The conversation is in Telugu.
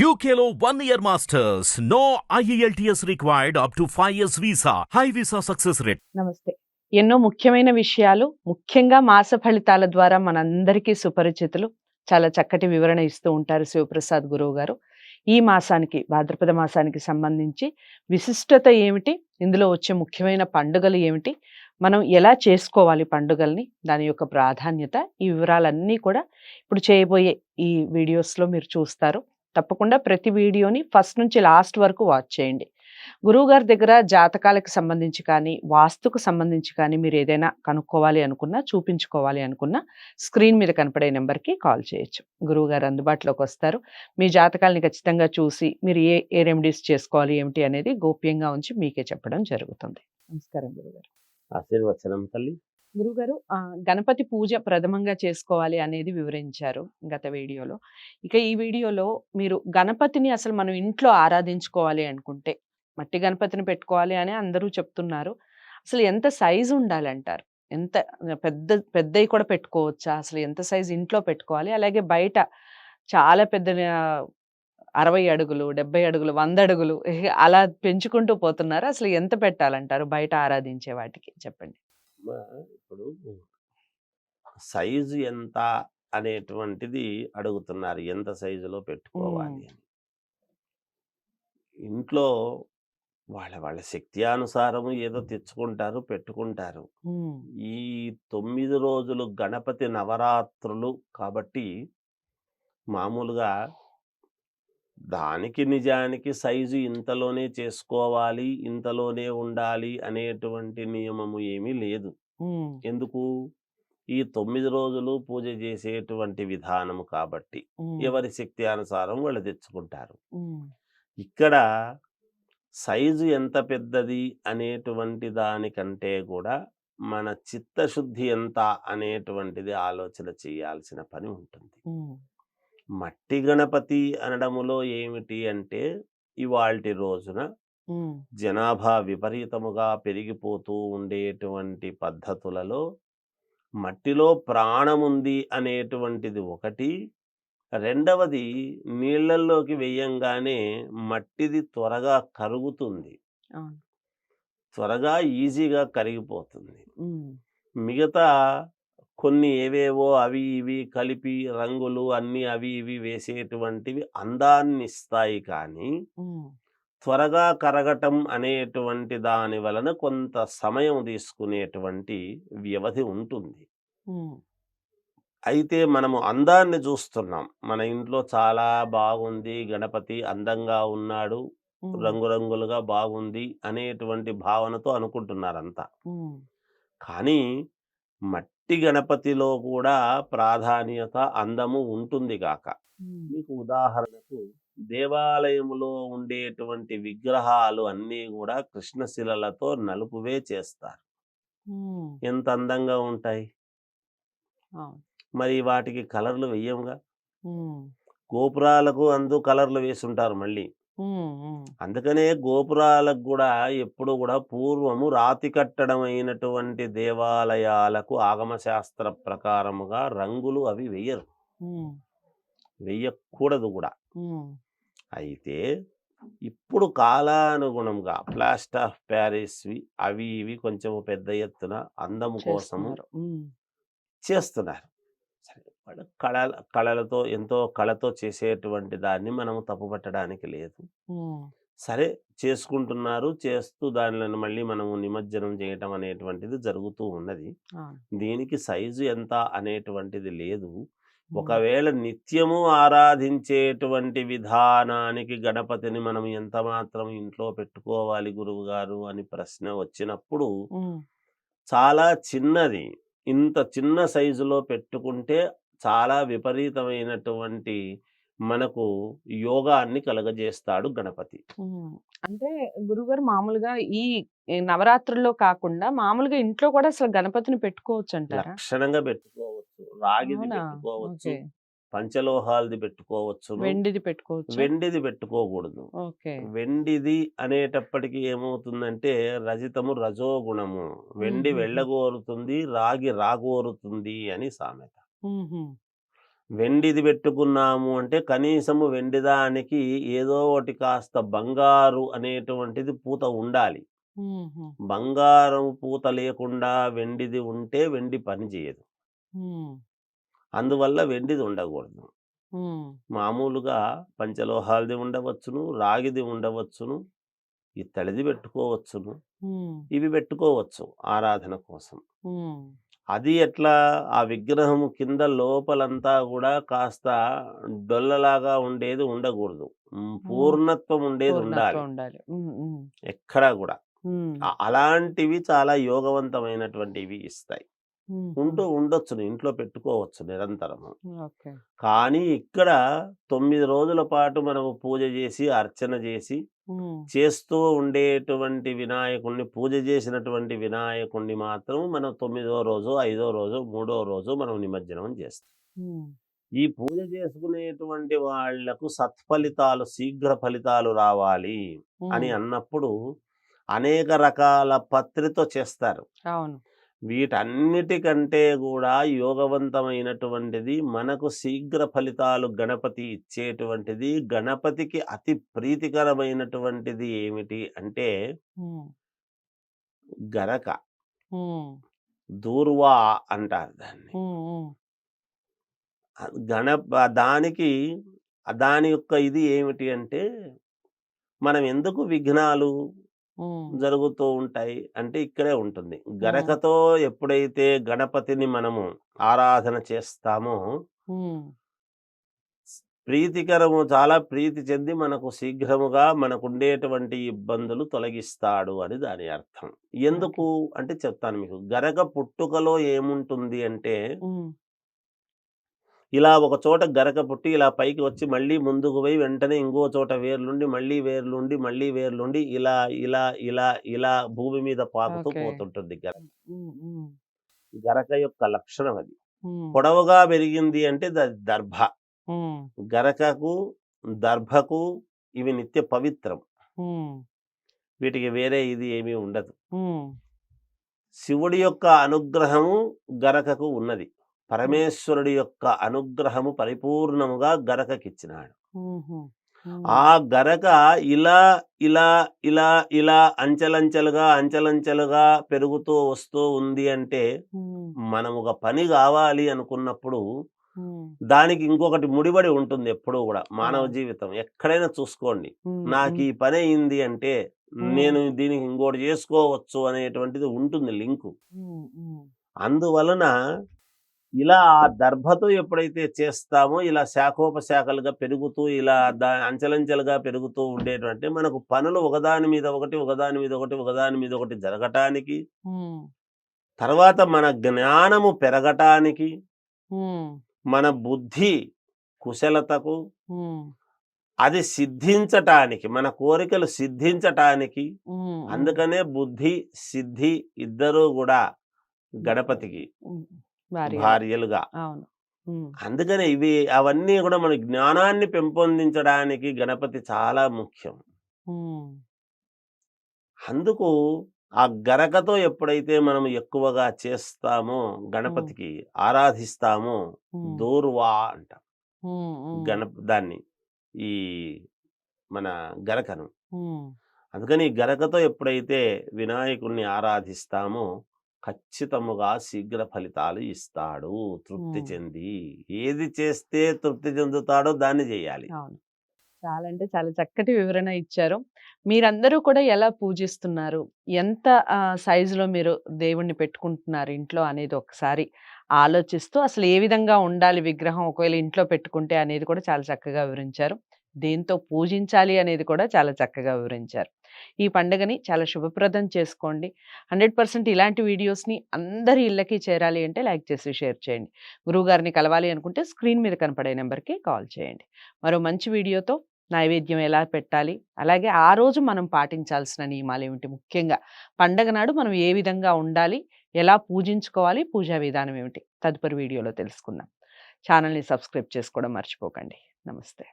యూకేలో one year masters no IELTS required up to five years visa high visa success rate నమస్తే. ఎన్నో ముఖ్యమైన విషయాలు ముఖ్యంగా మాస ఫలితాల ద్వారా మనందరికీ సుపరిచితులు. చాలా చక్కటి వివరణ ఇస్తూ ఉంటారు శివప్రసాద్ గురువు గారు ఈ మాసానికి భాద్రపద మాసానికి సంబంధించి విశిష్టత ఏమిటి? ఇందులో వచ్చే ముఖ్యమైన పండుగలు ఏమిటి? మనం ఎలా చేసుకోవాలి పండుగల్ని? దాని యొక్క ప్రాధాన్యత ఈ వివరాలన్నీ కూడా ఇప్పుడు చేయబోయే ఈ వీడియోస్లో మీరు చూస్తారు. తప్పకుండా ప్రతి వీడియోని ఫస్ట్ నుంచి లాస్ట్ వరకు వాచ్ చేయండి. గురువుగారి దగ్గర జాతకాలకు సంబంధించి కానీ వాస్తుకు సంబంధించి కానీ మీరు ఏదైనా కనుక్కోవాలి అనుకున్నా చూపించుకోవాలి అనుకున్నా స్క్రీన్ మీద కనపడే నెంబర్కి కాల్ చేయొచ్చు. గురువుగారు అందుబాటులోకి వస్తారు. మీ జాతకాలని ఖచ్చితంగా చూసి మీరు ఏ ఏ రెమెడీస్ చేసుకోవాలి ఏమిటి అనేది గోప్యంగా ఉంచి మీకే చెప్పడం జరుగుతుంది. నమస్కారం గురుగారు ఆశీర్వచనం తల్లి. గురుగారు ఆ, గణపతి పూజ ప్రథమంగా చేసుకోవాలి అనేది వివరించారు గత వీడియోలో. ఇక ఈ వీడియోలో మీరు గణపతిని అసలు మనం ఇంట్లో ఆరాధించుకోవాలి అనుకుంటే మట్టి గణపతిని పెట్టుకోవాలి అని అందరూ చెప్తున్నారు. అసలు ఎంత సైజు ఉండాలంటారు? ఎంత పెద్ద పెద్దవి కూడా పెట్టుకోవచ్చా? అసలు ఎంత సైజు ఇంట్లో పెట్టుకోవాలి? అలాగే బయట చాలా పెద్ద అరవై అడుగులు డెబ్బై అడుగులు వంద అడుగులు అలా పెంచుకుంటూ పోతున్నారు. అసలు ఎంత పెట్టాలంటారు బయట ఆరాధించే వాటికి? చెప్పండి. ఇప్పుడు సైజు ఎంత అనేటువంటిది అడుగుతున్నారు. ఎంత సైజులో పెట్టుకోవాలి అని. ఇంట్లో వాళ్ళ వాళ్ళ శక్తి అనుసారము ఏదో తెచ్చుకుంటారు పెట్టుకుంటారు. ఈ తొమ్మిది రోజులు గణపతి నవరాత్రులు కాబట్టి మామూలుగా దానికి నిజానికి సైజు ఇంతలోనే చేసుకోవాలి ఇంతలోనే ఉండాలి అనేటువంటి నియమము ఏమీ లేదు. ఎందుకు? ఈ తొమ్మిది రోజులు పూజ చేసేటువంటి విధానము కాబట్టి ఎవరి శక్తి అనుసారం వాళ్ళు తెచ్చుకుంటారు. ఇక్కడ సైజు ఎంత పెద్దది అనేటువంటి దానికంటే కూడా మన చిత్తశుద్ధి ఎంత అనేటువంటిది ఆలోచన చేయాల్సిన పని ఉంటుంది. మట్టి గణపతి అనడములో ఏమిటి అంటే ఇవాల్టి రోజున జనాభా విపరీతముగా పెరిగిపోతూ ఉండేటువంటి పద్ధతులలో మట్టిలో ప్రాణముంది అనేటువంటిది ఒకటి. రెండవది నీళ్ళల్లోకి వెయ్యంగానే మట్టిది త్వరగా కరుగుతుంది. త్వరగా ఈజీగా కరిగిపోతుంది. మిగతా కొన్ని ఏవేవో అవి ఇవి కలిపి రంగులు అన్ని అవి ఇవి వేసేటువంటివి అందాన్ని ఇస్తాయి కానీ త్వరగా కరగటం అనేటువంటి దాని వలన కొంత సమయం తీసుకునేటువంటి వ్యవధి ఉంటుంది. అయితే మనము అందాన్ని చూస్తున్నాం. మన ఇంట్లో చాలా బాగుంది గణపతి అందంగా ఉన్నాడు రంగురంగులుగా బాగుంది అనేటువంటి భావనతో అనుకుంటున్నారంతా. కానీ మట్టి గణపతిలో కూడా ప్రాధాన్యత అందము ఉంటుంది గాక. ఉమ్, మీకు ఉదాహరణకు దేవాలయములో ఉండేటువంటి విగ్రహాలు అన్నీ కూడా కృష్ణశిలలతో నలుపువే చేస్తారు. ఎంత అందంగా ఉంటాయి. మరి వాటికి కలర్లు వెయ్యంగా గోపురాలకు అందు కలర్లు వేసుంటారు మళ్ళీ. అందుకనే గోపురాలకు కూడా ఎప్పుడు కూడా పూర్వము రాతి కట్టడం అయినటువంటి దేవాలయాలకు ఆగమశాస్త్ర ప్రకారముగా రంగులు అవి వెయ్యరు వెయ్యకూడదు కూడా అయితే ఇప్పుడు కాలానుగుణంగా ప్లాస్టర్ ఆఫ్ ప్యారిస్వి అవి ఇవి కొంచెం పెద్ద ఎత్తున అందము కోసము చేస్తున్నారు. సరే వాళ్ళ కళ కళలతో ఎంతో కళతో చేసేటువంటి దాన్ని మనము తప్పుపట్టడానికి లేదు. సరే చేసుకుంటున్నారు చేస్తూ దానిని మళ్ళీ మనము నిమజ్జనం చేయటం అనేటువంటిది జరుగుతూ ఉన్నది. దీనికి సైజు ఎంత అనేటువంటిది లేదు. ఒకవేళ నిత్యము ఆరాధించేటువంటి విధానానికి గణపతిని మనం ఎంత మాత్రం ఇంట్లో పెట్టుకోవాలి గురువు గారు అని ప్రశ్న వచ్చినప్పుడు చాలా చిన్నది. ఇంత చిన్న సైజులో పెట్టుకుంటే చాలా విపరీతమైనటువంటి మనకు యోగాన్ని కలగజేస్తాడు గణపతి. అంటే గురుగారు మామూలుగా ఈ నవరాత్రుల్లో కాకుండా మామూలుగా ఇంట్లో కూడా అసలు గణపతిని పెట్టుకోవచ్చు అంటారా లక్షణంగా పెట్టుకోవచ్చు రాగిది అవునా? పెట్టుకోవచ్చు. పంచలోహాలది పెట్టుకోవచ్చు వెండిది పెట్టుకోవచ్చు వెండిది పెట్టుకోకూడదు వెండిది అనేటప్పటికి ఏమవుతుందంటే రజితము రజోగుణము వెండి. వెళ్ళగోరుతుంది రాగి రాగోరుతుంది అని సామెత ఉహుం. వెండిది పెట్టుకున్నాము అంటే కనీసము వెండి దానికి ఏదో ఒకటి కాస్త బంగారు అనేటువంటిది పూత ఉండాలి. బంగారం పూత లేకుండా వెండిది ఉంటే వెండి పని చేయదు. అందువల్ల వెండిది ఉండకూడదు మ్మ్. మామూలుగా పంచలోహాలది ఉండవచ్చును రాగిది ఉండవచ్చును ఇత్తడిది పెట్టుకోవచ్చును. ఇవి పెట్టుకోవచ్చు ఆరాధన కోసం. అది ఎట్లా? ఆ విగ్రహం కింద లోపలంతా కూడా కాస్త డొల్లలాగా ఉండేది ఉండకూడదు. పూర్ణత్వం ఉండేది ఉండాలి. ఎక్కడా కూడా. అలాంటివి చాలా యోగవంతమైనటువంటివి ఇస్తాయి. ఉంటూ ఉండొచ్చును ఇంట్లో పెట్టుకోవచ్చు నిరంతరము. కానీ ఇక్కడ తొమ్మిది రోజుల పాటు మనము పూజ చేసి అర్చన చేసి. చేస్తూ ఉండేటువంటి వినాయకుణ్ణి పూజ చేసినటువంటి వినాయకుణ్ణి మాత్రం మనం తొమ్మిదో రోజు ఐదో రోజు మూడో రోజు మనం నిమజ్జనం చేస్తాం. ఈ పూజ చేసుకునేటువంటి వాళ్ళకు సత్ఫలితాలు శీఘ్ర ఫలితాలు రావాలి అని. అన్నప్పుడు అనేక రకాల పత్రితో చేస్తారు. అవును. వీటన్నిటికంటే కూడా యోగవంతమైనటువంటిది మనకు శీఘ్ర ఫలితాలు గణపతి ఇచ్చేటువంటిది గణపతికి అతి ప్రీతికరమైనటువంటిది ఏమిటి అంటే. గరక. దూర్వా అంటారు దాన్ని గణప దానికి దాని యొక్క ఇది ఏమిటి అంటే మనం ఎందుకు విఘ్నాలు. జరుగుతూ ఉంటాయి. అంటే ఇక్కడే ఉంటుంది. గరకతో ఎప్పుడైతే గణపతిని మనము ఆరాధన చేస్తామో. ప్రీతికరము చాలా ప్రీతి చెంది మనకు శీఘ్రముగా మనకు ఉండేటువంటి ఇబ్బందులు తొలగిస్తాడు అని దాని అర్థం. ఎందుకు అంటే చెప్తాను మీకు. గరక పుట్టుకలో ఏముంటుంది అంటే. ఇలా ఒక చోట గరక పుట్టి ఇలా పైకి వచ్చి మళ్ళీ ముందుకు పోయి వెంటనే ఇంకో చోట వేర్లుండి మళ్ళీ వేర్లుండి మళ్ళీ వేర్లుండి ఇలా ఇలా ఇలా ఇలా భూమి మీద పాకుతూ. పోతుంటుంది గరక. గరక యొక్క లక్షణం అది. పొడవుగా పెరిగింది అంటే దర్భ. గరకకు దర్భకు ఇవి నిత్య పవిత్రం. వీటికి వేరే ఇది ఏమీ ఉండదు. శివుడి యొక్క అనుగ్రహము గరకకు ఉన్నది పరమేశ్వరుడి యొక్క అనుగ్రహము పరిపూర్ణముగా గరకకిచ్చినాడు. ఆ గరక ఇలా ఇలా ఇలా ఇలా అంచెలంచెలుగా అంచెలంచెలుగా పెరుగుతూ వస్తూ ఉంది అంటే. మనం ఒక పని కావాలి అనుకున్నప్పుడు. దానికి ఇంకొకటి ముడిపడి ఉంటుంది ఎప్పుడూ కూడా మానవ. జీవితం ఎక్కడైనా చూసుకోండి. నాకు. ఈ పని అయింది అంటే. నేను దీనికి ఇంకోటి చేసుకోవచ్చు అనేటువంటిది ఉంటుంది లింకు. అందువలన ఇలా ఆ దర్భతో ఎప్పుడైతే చేస్తామో ఇలా శాఖోపశాఖలుగా పెరుగుతూ ఇలా దా అంచెలంచెలుగా పెరుగుతూ ఉండేటువంటి మనకు పనులు ఒకదాని మీద ఒకటి ఒకదాని మీద ఒకటి ఒకదాని మీద ఒకటి జరగటానికి. తర్వాత మన జ్ఞానము పెరగటానికి. మన బుద్ధి కుశలతకు. అది సిద్ధించటానికి మన కోరికలు సిద్ధించటానికి. అందుకనే బుద్ధి సిద్ధి ఇద్దరూ కూడా గణపతికి భార్యలుగా అవును. అందుకని ఇవి అవన్నీ కూడా మన జ్ఞానాన్ని పెంపొందించడానికి గణపతి చాలా ముఖ్యం. అందుకు ఆ గరకతో ఎప్పుడైతే మనం ఎక్కువగా చేస్తామో గణపతికి ఆరాధిస్తామో. దూర్వా అంట. గణప దాన్ని ఈ మన గరకను. అందుకని గరకతో ఎప్పుడైతే వినాయకుణ్ణి ఆరాధిస్తామో ఖచ్చితముగా శీఘ్ర ఫలితాలు ఇస్తాడు. తృప్తి. చెంది. ఏది చేస్తే తృప్తి చెందుతాడో దాన్ని చేయాలి అవును. చాలా అంటే చాలా చక్కటి వివరణ ఇచ్చారు. మీరందరూ కూడా ఎలా పూజిస్తున్నారు? ఎంత సైజులో మీరు దేవుణ్ణి పెట్టుకుంటున్నారు ఇంట్లో అనేది ఒకసారి ఆలోచిస్తూ అసలు ఏ విధంగా ఉండాలి విగ్రహం ఒకవేళ ఇంట్లో పెట్టుకుంటే అనేది కూడా చాలా చక్కగా వివరించారు. దేంతో పూజించాలి అనేది కూడా చాలా చక్కగా వివరించారు. ఈ పండుగని చాలా శుభప్రదం చేసుకోండి. హండ్రెడ్ పర్సెంట్ ఇలాంటి వీడియోస్ని అందరి ఇళ్ళకి చేరాలి అంటే లైక్ చేసి షేర్ చేయండి. గురువుగారిని కలవాలి అనుకుంటే స్క్రీన్ మీద కనపడే నెంబర్కి కాల్ చేయండి. మరో మంచి వీడియోతో నైవేద్యం ఎలా పెట్టాలి అలాగే ఆ రోజు మనం పాటించాల్సిన నియమాలు ఏమిటి? ముఖ్యంగా పండగ నాడు మనం ఏ విధంగా ఉండాలి ఎలా పూజించుకోవాలి పూజా విధానం ఏమిటి? తదుపరి వీడియోలో తెలుసుకుందాం. ఛానల్ని సబ్స్క్రైబ్ చేసుకోవడం మర్చిపోకండి. నమస్తే.